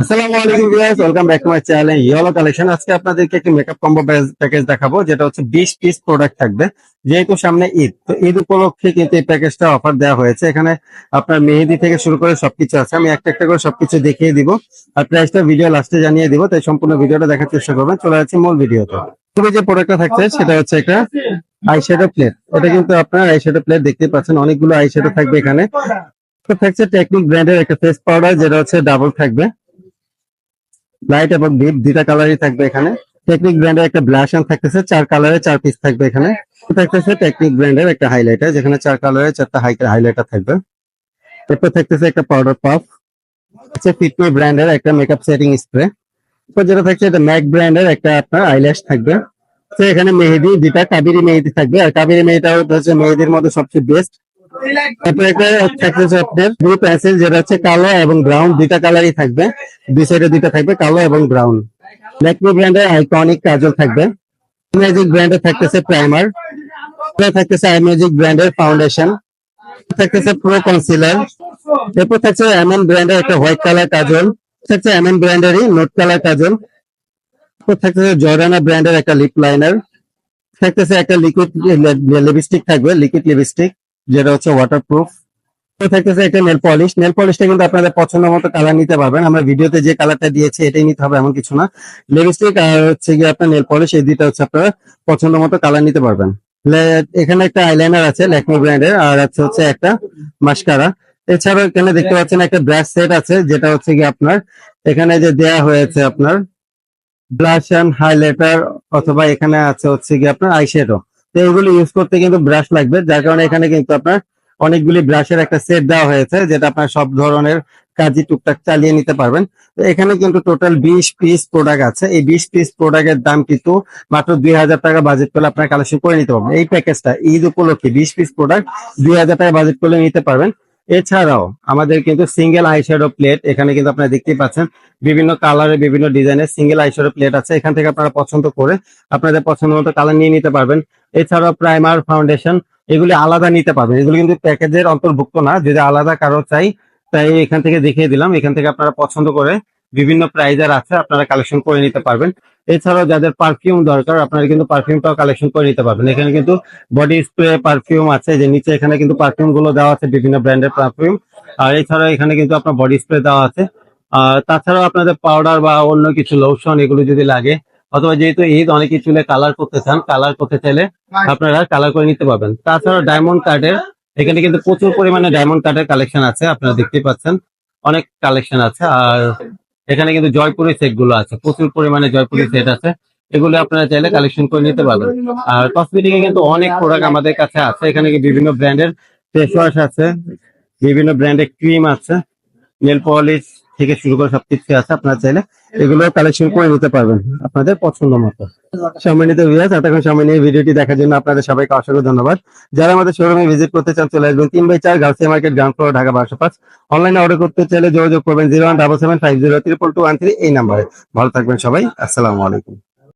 আসসালামু আলাইকুম viewers welcome back to collection আজকে আপনাদেরকে একটি মেকআপ প্যাকেজ দেখাবো, যেটা হচ্ছে 20 পিস প্রোডাক্ট থাকবে, যেহেতু সামনে ঈদ। তো ঈদ উপলক্ষে কিন্তু এই অফার দেওয়া হয়েছে। এখানে আপনার মেহেদি থেকে শুরু করে সবকিছু আছে। আমি একটা একটা করে সবকিছু দেখিয়ে দিব, আর প্রাইসটা ভিডিও লাস্টে জানিয়ে দিব, তাই সম্পূর্ণ ভিডিওটা দেখার চেষ্টা করবেন। চলে যাচ্ছি মূল ভিডিওতে। তবে যে প্রোডাক্টটা থাকছে, সেটা হচ্ছে একটা আইশ্যাডো প্লেট এটা কিন্তু আপনার আইশ্যাডো প্লেট দেখতে পাচ্ছেন, অনেকগুলো আইশ্যাডো থাকবে এখানে। তো থাকছে টেকনিক ব্র্যান্ডের একটা ফেস পাউডার যেটা হচ্ছে ডাবল থাকবে। লাইট এবং ডিপ দুইটা কালারই থাকবে এখানে। টেকনিক ব্র্যান্ডের একটা ব্লাশ থাকতেছে, চার কালারের চার পিস থাকবে এখানে। থাকতেছে টেকনিক ব্র্যান্ডের একটা হাইলাইটার যেখানে চার কালারের চারটা হাইলাইটার থাকবে। এরপর থাকতেছে একটা পাউডার পাফ হচ্ছে ফিটমি ব্র্যান্ডের একটা মেকআপ সেটিং স্প্রে এরপর যেটা থাকছে, এটা ম্যাক ব্র্যান্ডের একটা আপনার আইল্যাশ থাকবে। এখানে মেহেদি দুটা কাবেরি মেহেদি থাকবে। আর কাবেরি মেহেদিটা হচ্ছে মেহেদির মধ্যে সবচেয়ে বেস্ট তারপরে থাকতেছে যেটা হচ্ছে কালো এবং ব্রাউন দুইটা কালারই থাকবে। দুই সাইডে দুইটা থাকবে, কালো এবং ব্রাউন ল্যাকমি ব্র্যান্ডের আইকনিক কাজল থাকবে। ম্যাজিক ব্র্যান্ডের থাকতেছে প্রাইমার থাকতেছে আই ব্র্যান্ডের ফাউন্ডেশন থাকতেছে প্রো কনসিলার এরপর থাকছে এমএন ব্র্যান্ডের একটা হোয়াইট কালার কাজল। থাকছে এমএন ব্র্যান্ডেরই নোট কালার কাজল। থাকতেছে জর্ডানা ব্র্যান্ডের একটা লিপ লাইনার থাকতেছে একটা লিকুইড লিপস্টিক থাকবে লিকুইড লিপস্টিক যেটা হচ্ছে ওয়াটারপ্রুফ থাকতেছে একটা নেল পলিশ নেল পলিশটা কিন্তু আপনাদের পছন্দ মতো কালার নিতে পারবেন। আমরা ভিডিওতে যে কালারটা দিয়েছি, এটাই নিতে হবে, এমন কিছু না। লিপস্টিক আর হচ্ছে গিয়ে আপনার নেল পলিশ এই দুইটা হচ্ছে আপনারা পছন্দ মতো কালার নিতে পারবেন। এখানে একটা আইলাইনার আছে ল্যাকমি ব্র্যান্ডের আর আছে হচ্ছে একটা মাস্কারা এছাড়াও এখানে দেখতে পাচ্ছেন একটা ব্রাশ সেট আছে, যেটা হচ্ছে কি আপনার এখানে যে দেয়া হয়েছে আপনার ব্লাশ অ্যান্ড হাইলাইটার অথবা এখানে আছে হচ্ছে কি আপনার আইশ্যাডো এগুলো ইউজ করতে কিন্তু ব্রাশ লাগবে। যার কারণে এখানে কিন্তু আপনার অনেকগুলি ব্রাশের একটা সেট দেওয়া হয়েছে, যেটা আপনার সব ধরনের কাজই টুকটাক চালিয়ে নিতে পারবেন। তো এখানে কিন্তু টোটাল বিশ পিস প্রোডাক্ট আছে। এই বিশ পিস প্রোডাক্টের দাম কিন্তু মাত্র দুই হাজার টাকা বাজেট করলে আপনার কালেকশন করে নিতে পারবেন। এই প্যাকেজটা ঈদ উপলক্ষে বিশ পিস প্রোডাক্ট দুই হাজার টাকা বাজেট করলে নিতে পারবেন। এছাড়াও আমাদের কিন্তু সিঙ্গেল আইশ্যাডো প্লেট এখানে কিন্তু আপনারা দেখতেই পাচ্ছেন, বিভিন্ন কালারের বিভিন্ন ডিজাইনের সিঙ্গেল আইশ্যাডো প্লেট আছে। এখান থেকে আপনারা পছন্দ করে আপনাদের পছন্দ মতো কালার নিয়ে নিতে পারবেন। এছাড়াও প্রাইমার ফাউন্ডেশন এগুলি আলাদা নিতে পারবেন। এগুলি কিন্তু প্যাকেজের অন্তর্ভুক্ত না, যদি আলাদা কারও চাই, তাই এখান থেকে দেখিয়ে দিলাম। এখান থেকে আপনারা পছন্দ করে বিভিন্ন প্রাইজের আছে, আপনারা কালেকশন করে নিতে পারবেন। এছাড়াও যাদের পারফিউম দরকার, আপনারা কিন্তু পারফিউমটাও কালেকশন করে নিতে পারবেন। এখানে কিন্তু বডি স্প্রে পারফিউম আছে, যে নিচে এখানে কিন্তু পারফিউমগুলো দেওয়া আছে, বিভিন্ন ব্র্যান্ডের পারফিউম আর এছাড়াও এখানে কিন্তু আপনার বডি স্প্রে দেওয়া আছে। আর তাছাড়াও আপনাদের পাউডার বা অন্য কিছু লোশন এগুলো যদি লাগে, অথবা যেহেতু ঈদ অনেকে চুলে কালার করতে চান কালার করতে চাইলে আপনারা কালার করে নিতে পারবেন। তাছাড়া ডায়মন্ড কার্ডের এখানে কিন্তু প্রচুর পরিমাণে ডায়মন্ড কার্ডের কালেকশন আছে, আপনারা দেখতে পাচ্ছেন। অনেক কালেকশন আছে। আর এখানে কিন্তু জয়পুরের সেটগুলো আছে। প্রচুর পরিমাণে জয়পুরের সেট আছে। এগুলো আপনারা চাইলে কালেকশন করে নিতে পারবেন। আর কসমেটিকে কিন্তু অনেক প্রোডাক্ট আমাদের কাছে আছে। এখানে বিভিন্ন ব্র্যান্ডের ফেস ওয়াশ আছে, বিভিন্ন ব্র্যান্ডের ক্রিম আছে নেল পলিশ থেকে শুরু করে সবকিছু আছে, আপনারা চাইলে এগুলো কালেকশন করে নিতে পারবেন আপনাদের পছন্দ মতো। সম্মানিত ভিউয়ার্স এতক্ষণ সময় নিয়ে ভিডিওটি দেখার জন্য আপনাদের সবাইকে অসংখ্য ধন্যবাদ। যারা আমাদের শোরুমে ভিজিট করতে চান, চলে আসবেন তিন বাই চার Garcia market ground floor Dhaka বারোশো পাঁচ। অনলাইনে অর্ডার করতে চাইলে যোগাযোগ করবেন zero one double seven five zero triple two one three এই নাম্বারে ভালো থাকবেন সবাই, আসসালামু আলাইকুম।